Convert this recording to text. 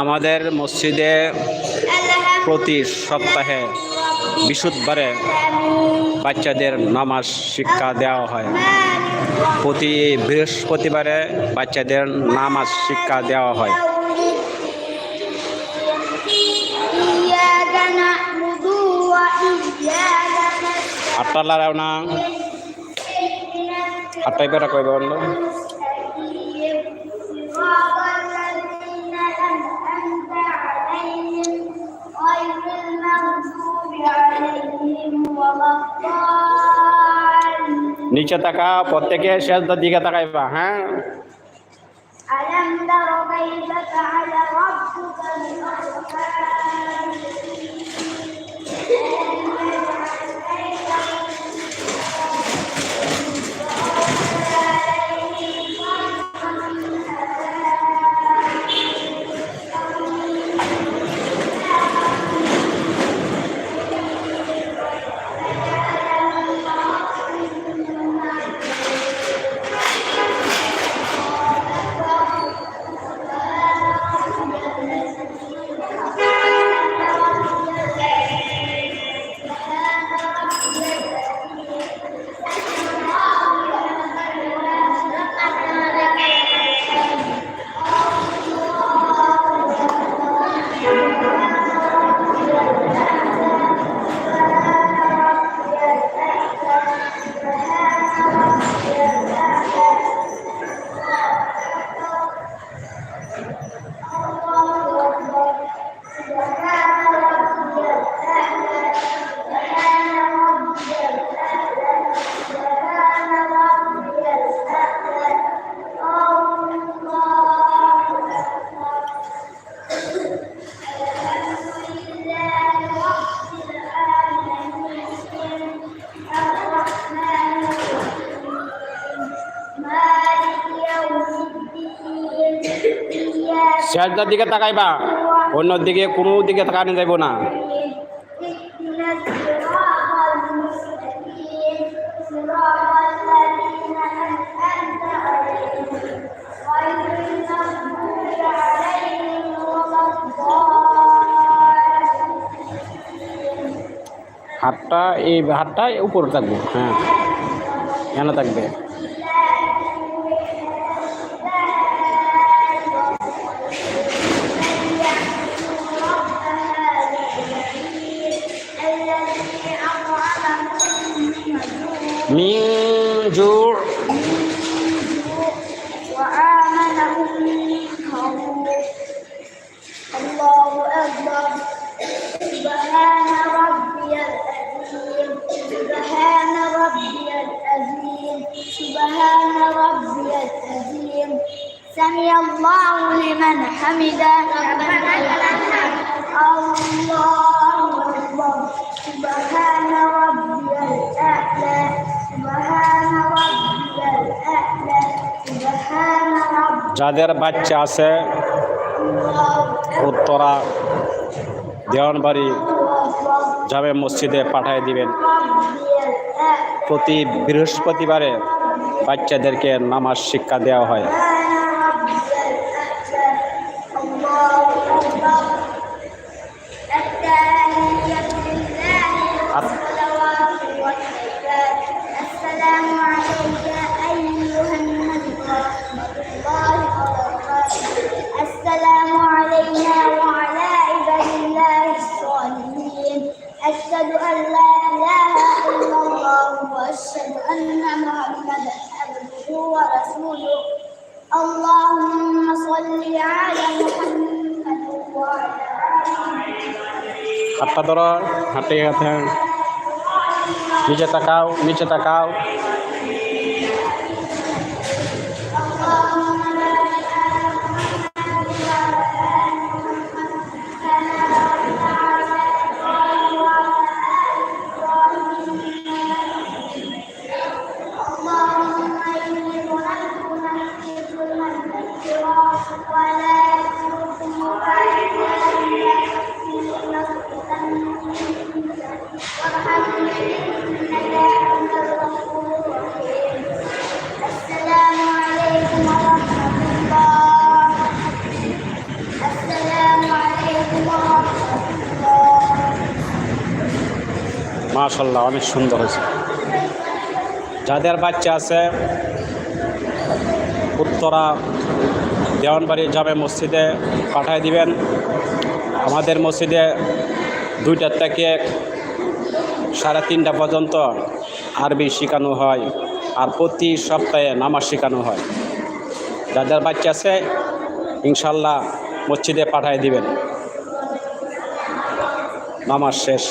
আমাদের মসজিদে প্রতি সপ্তাহে বিশুদ্ধবারে বাচ্চাদের নামাজ শিক্ষা দেওয়া হয়। প্রতি বৃহস্পতিবারে বাচ্চাদের নামাজ শিক্ষা দেওয়া হয়। আটটা লারাও না আটটাই అయిపోయారా కొయ్య নিচে তাকা প্রত্যেকে শেষদার দিকে তাকাইবা হ্যাঁ? সেজদার দিকে তাকাইবা অন্য দিকে কোনো দিকে তাকানো যাইব না। হাতটা এই হাতটা উপরে থাকবে হ্যাঁ কেন থাকবে। من جوع وآمنهم من خوف الله أكبر سبحان ربي العظيم سبحان ربي العظيم سبحان ربي العظيم سمع الله لمن حمده ربنا لك الحمد الله أكبر سبحان ربي যাদের বাচ্চা আছে উত্তরা দেওয়ানবাড়ি জামে মসজিদে পাঠিয়ে দিবেন প্রতি বৃহস্পতিবারে বাচ্চাদেরকে নামাজ শিক্ষা দেওয়া হয় السلام أشهد أن لا إله إلا الله وأشهد أن محمدا عبده ورسوله. اللهم صل على محمد وعلى हाथ पकड़ो हाथे हाथ नीचे تكاو नीचे تكاو মাশাল্লাহ অনেক সুন্দর হয়েছে। যাদের বাচ্চা আছে, উত্তরা দেওয়ানবাড়ি জামে মসজিদে পাঠায় দিবেন। আমাদের মসজিদে দুইটার থেকে সাড়ে তিনটা পর্যন্ত আরবি শেখানো হয় আর প্রতি সপ্তাহে নামাজ শেখানো হয়। যাদের বাচ্চা আছে ইনশাল্লাহ মসজিদে পাঠায় দিবেন। নামাজ শেষ।